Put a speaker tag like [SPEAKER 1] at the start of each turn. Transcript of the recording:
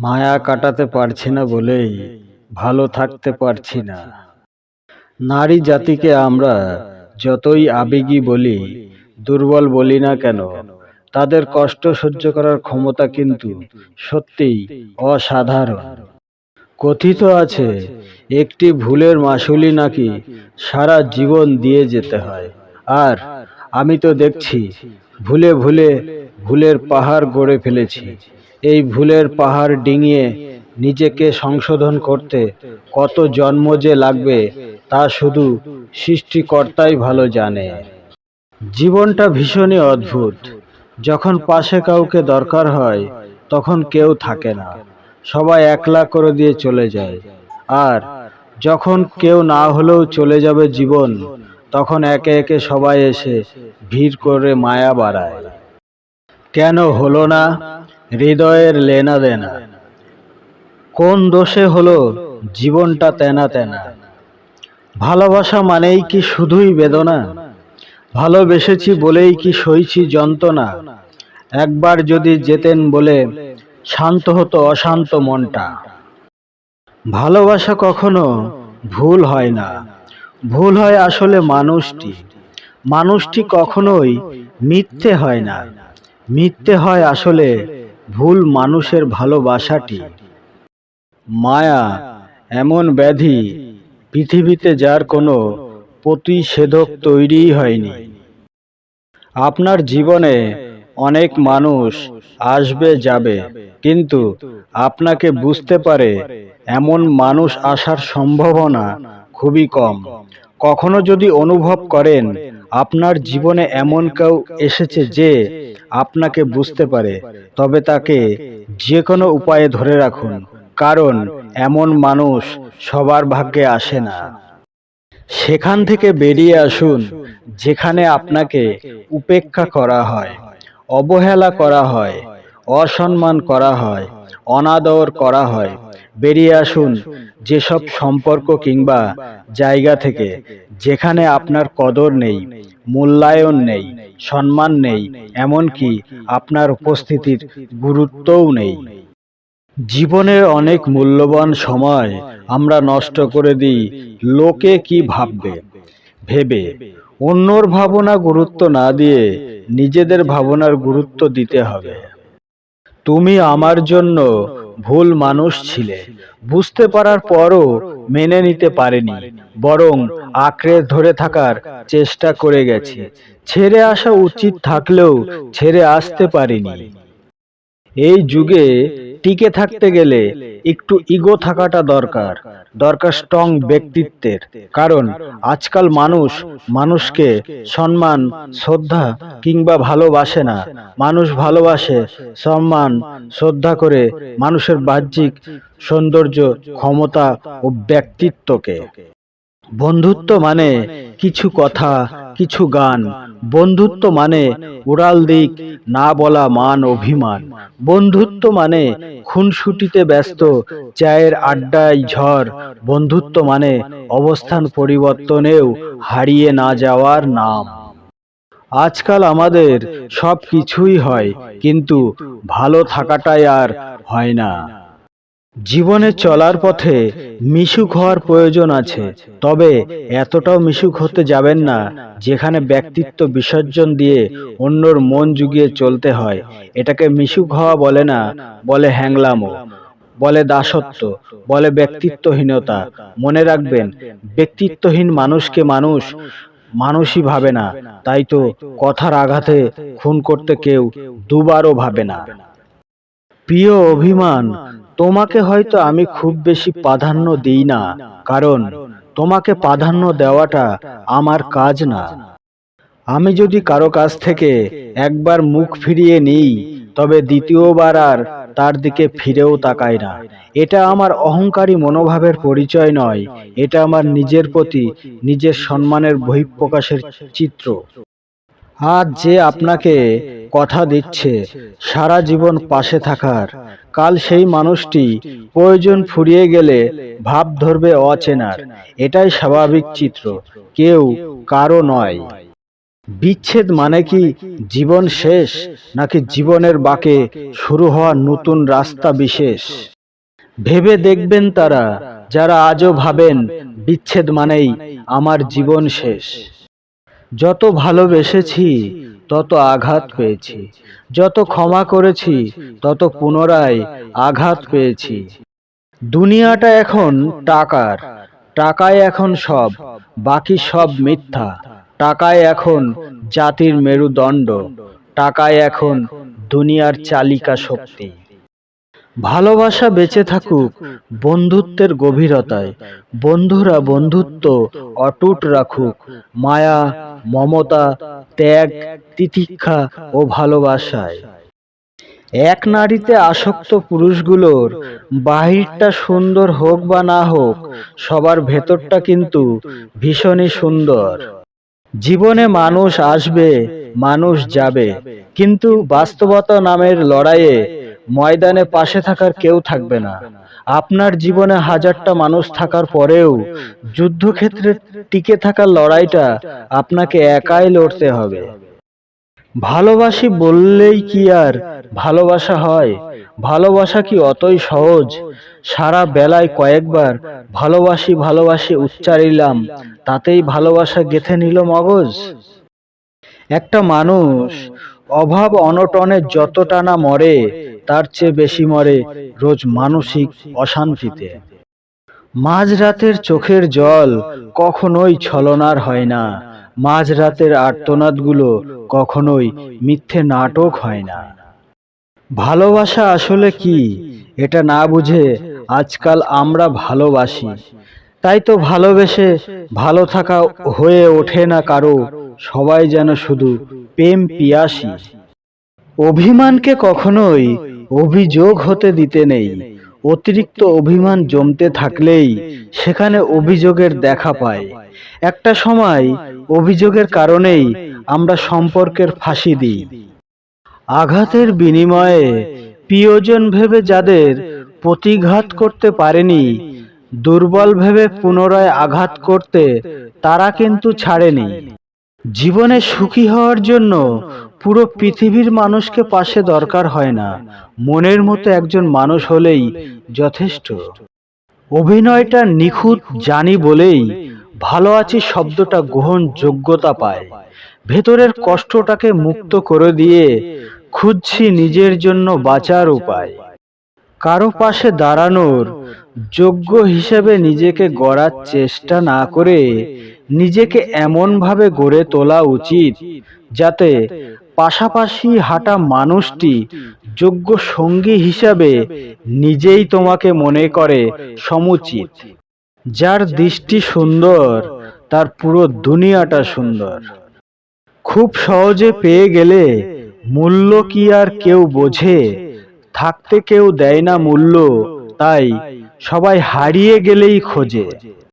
[SPEAKER 1] মায়া কাটাতে পারছি না বলেই ভালো থাকতে পারছি না। নারী জাতিকে আমরা যতই আবেগী বলি, দুর্বল বলি না কেন, তাদের কষ্ট সহ্য করার ক্ষমতা কিন্তু সত্যিই অসাধারণ। কথিত আছে, একটি ভুলের মাসুলি নাকি সারা জীবন দিয়ে যেতে হয়। আর আমি তো দেখছি, ভুলে ভুলে ভুলের পাহাড় গড়ে ফেলেছি। এই ভুলের পাহাড় ডিঙিয়ে নিজেকে সংশোধন করতে কত জন্ম যে লাগবে তা শুধু সৃষ্টিকর্তাই ভালো জানে। জীবনটা ভীষণই অদ্ভুত। যখন পাশে কাউকে দরকার হয়, তখন কেউ থাকে না। সবাই একলা করে দিয়ে চলে যায়। আর যখন কেউ না হলেও চলে যাবে জীবন, তখন একে একে সবাই এসে ভিড় করে মায়া বাড়ায়। কেন হলো না? হৃদয়ের লেনা দেনা। কোন দোষে হলো জীবনটা তেনা তেনা। ভালোবাসা মানেই কি শুধুই বেদনা? ভালোবেসেছি বলেই কি সইছি যন্ত্রণা? একবার যদি যেতেন বলে শান্ত হতো অশান্ত মনটা। ভালোবাসা কখনো ভুল হয় না। ভুল হয় আসলে মানুষটি। মানুষটি কখনোই মিথ্যে হয় না। মিথ্যে হয় আসলে ভুল মানুষের ভালোবাসাটি। মায়া এমন ব্যাধি, পৃথিবীতে যার কোনো প্রতিষেধক তৈরিই হয়নি। আপনার জীবনে অনেক মানুষ আসবে, যাবে, কিন্তু আপনাকে বুঝতে পারে এমন মানুষ আসার সম্ভাবনা খুবই কম। কখনো যদি অনুভব করেন আপনার জীবনে এমন কেউ এসেছে যে আপনাকে বুঝতে পারে। তবে তাকে যে কোনো উপায়ে ধরে রাখুন। কারণ এমন মানুষ সবার ভাগ্যে আসে না। সেখান থেকে বেরিয়ে আসুন যেখানে আপনাকে উপেক্ষা করা হয় অবহেলা করা হয় অসম্মান করা হয় অনাদর করা হয়। বেরিয়ে আসুন যেসব সম্পর্ক কিংবা জায়গা থেকে, যেখানে আপনার কদর নেই, মূল্যায়ন নেই, সম্মান নেই, এমনকি আপনার উপস্থিতির গুরুত্বও নেই। জীবনের অনেক মূল্যবান সময় আমরা নষ্ট করে দিই, লোকে কি ভাববে? ভেবে, অন্যর ভাবনা গুরুত্ব না দিয়ে নিজেদের ভাবনার গুরুত্ব দিতে হবে। তুমি আমার জন্য ভুল মানুষ ছিলে। বুঝতে পারার পরও মেনে নিতে পারেনি বরং আঁকড়ে ধরে থাকার চেষ্টা করে গেছি। ছেড়ে আসা উচিত থাকলেও ছেড়ে আসতে পারিনি। এই যুগে টিকে থাকতে গেলে একটু ইগো থাকাটা দরকার। দরকার স্ট্রং ব্যক্তিত্বের। কারণ আজকাল মানুষ মানুষকে সম্মান, শ্রদ্ধা কিংবা ভালোবাসে না। মানুষ ভালোবাসে সম্মান, শ্রদ্ধা করে মানুষের বাহ্যিক সৌন্দর্য, ক্ষমতা ও ব্যক্তিত্বকে। বন্ধুত্ব মানে কিছু কথা, কিছু গান বন্ধুত্ব মানে উড়াল দিক, না বলা মান অভিমান। বন্ধুত্ব মানে খুনসুটিতে ব্যস্ত, চায়ের আড্ডায় ঝড়। বন্ধুত্ব মানে অবস্থান পরিবর্তনেও হারিয়ে না যাওয়ার নাম। আজকাল আমাদের সব কিছুই হয়, কিন্তু ভালো থাকাটাই আর হয় না। জীবনে চলার পথে মিশুক হওয়ার প্রয়োজন আছে, তবে এতটাও মিশুক হতে যাবেন না যেখানে ব্যক্তিত্ব বিসর্জন দিয়ে অন্যর মন জুগিয়ে চলতে হয়। এটাকে মিশুক হওয়া বলে না, বলে হ্যাংলামো, বলে দাসত্ব, বলে ব্যক্তিত্বহীনতা। মনে রাখবেন, ব্যক্তিত্বহীন মানুষকে মানুষ মানুষই ভাবে না, তাই তো কথার আঘাতে খুন করতে কেউ দুবারও ভাবে না। প্রিয় অভিমান, তোমাকে হয়তো আমি খুব বেশি প্রাধান্য দিই না, কারণ তোমাকে প্রাধান্য দেওয়াটা আমার কাজ না। আমি যদি কারও কাছ থেকে একবার মুখ ফিরিয়ে নিই, তবে দ্বিতীয়বার আর তার দিকে ফিরেও তাকাই না। এটা আমার অহংকারী মনোভাবের পরিচয় নয়, এটা আমার নিজের প্রতি নিজের সম্মানের বহিঃপ্রকাশের চিত্র। আজ যে আপনাকে কথা দিচ্ছে, সারা জীবন পাশে থাকার। কাল সেই মানুষটি প্রয়োজন ফুরিয়ে গেলে ভাব ধরবে অচেনার। এটাই স্বাভাবিক চিত্র, কেউ কারও নয়। বিচ্ছেদ মানে কি জীবন শেষ, নাকি জীবনের বাকে শুরু হওয়া নতুন রাস্তা বিশেষ? ভেবে দেখবেন তারা, যারা আজও ভাবেন বিচ্ছেদ মানেই আমার জীবন শেষ। যত ভালোবেসেছি তত আঘাত পেয়েছি। যত ক্ষমা করেছি, তত পুনরায় আঘাত পেয়েছি। দুনিয়াটা এখন টাকার। টাকায় এখন সব, বাকি সব মিথ্যা। টাকায় এখন জাতির মেরুদণ্ড। টাকায় এখন দুনিয়ার চালিকা শক্তি। ভালোবাসা বেঁচে থাকুক বন্ধুত্বের গভীরতায়। বন্ধুরা বন্ধুত্ব অটুট রাখুক। মায়া, মমতা, ত্যাগ, তিতিক্ষা ও ভালোবাসায়। এক নারীতে আসক্ত পুরুষগুলোর বাহিরটা সুন্দর হোক বা না হোক, সবার ভেতরটা কিন্তু ভীষণই সুন্দর। জীবনে মানুষ আসবে, মানুষ যাবে। কিন্তু বাস্তবতা নামের লড়াইয়ে ময়দানে পাশে থাকার কেউ থাকবে না। আপনার জীবনে হাজারটা মানুষ থাকার পরেও যুদ্ধক্ষেত্রে টিকে থাকার লড়াইটা আপনাকে একাই লড়তে হবে। ভালোবাসি বললেই কি আর ভালোবাসা হয়? ভালোবাসা কি অতই সহজ? সারা বেলায় কয়েকবার ভালোবাসি ভালোবাসি উচ্চারিলাম, তাতেই ভালোবাসা গেথে নিল মগজ। একটা মানুষ অভাব অনটনে যতটা না মরে তার চেয়ে বেশি মরে রোজ মানসিক অশান্তিতে। মাঝরাতের চোখের জল কখনোই ছলনার হয় না। মাঝরাতের আর্তনাদগুলো কখনোই মিথ্যে নাটক হয় না। ভালোবাসা আসলে কি? এটা না বুঝে আজকাল আমরা ভালোবাসি। তাই তো ভালোবেসে ভালো থাকা হয়ে ওঠে না কারও, সবাই যেন শুধু প্রেম পিয়াসী। অভিমানকে কখনোই অভিযোগ হতে দিতে নেই। অতিরিক্ত অভিমান জমতে থাকলেই সেখানে অভিযোগের দেখা পায়। একটা সময় অভিযোগের কারণেই আমরা সম্পর্কের ফাঁসি দিই। আঘাতের বিনিময়ে প্রিয়জন ভেবে যাদের প্রতিঘাত করতে পারেনি, দুর্বল ভেবে পুনরায় আঘাত করতে তারা কিন্তু ছাড়েনি। জীবনে সুখী হওয়ার জন্য পুরো পৃথিবীর মানুষকে পাশে দরকার হয় না। মনের মতো একজন মানুষ হলেই যথেষ্ট। অভিনয়টা নিখুঁত, জানি বলেই ভালো আছি শব্দটা গ্রহণযোগ্যতা পায়। ভেতরের কষ্টটাকে মুক্ত করে দিয়ে খুঁজছি নিজের জন্য বাঁচার উপায়। কারও পাশে দাঁড়ানোর যোগ্য হিসেবে নিজেকে গড়ার চেষ্টা না করে নিজেকে এমনভাবে গড়ে তোলা উচিত যাতে পাশাপাশি হাঁটা মানুষটি যোগ্য সঙ্গী হিসাবে নিজেই তোমাকে মনে করে সমুচিত। যার দৃষ্টি সুন্দর, তার পুরো দুনিয়াটা সুন্দর। খুব সহজে পেয়ে গেলে মূল্য কি আর কেউ বোঝে? থাকতে কেউ দেয় না মূল্য, তাই সবাই হারিয়ে গেলেই খোঁজে।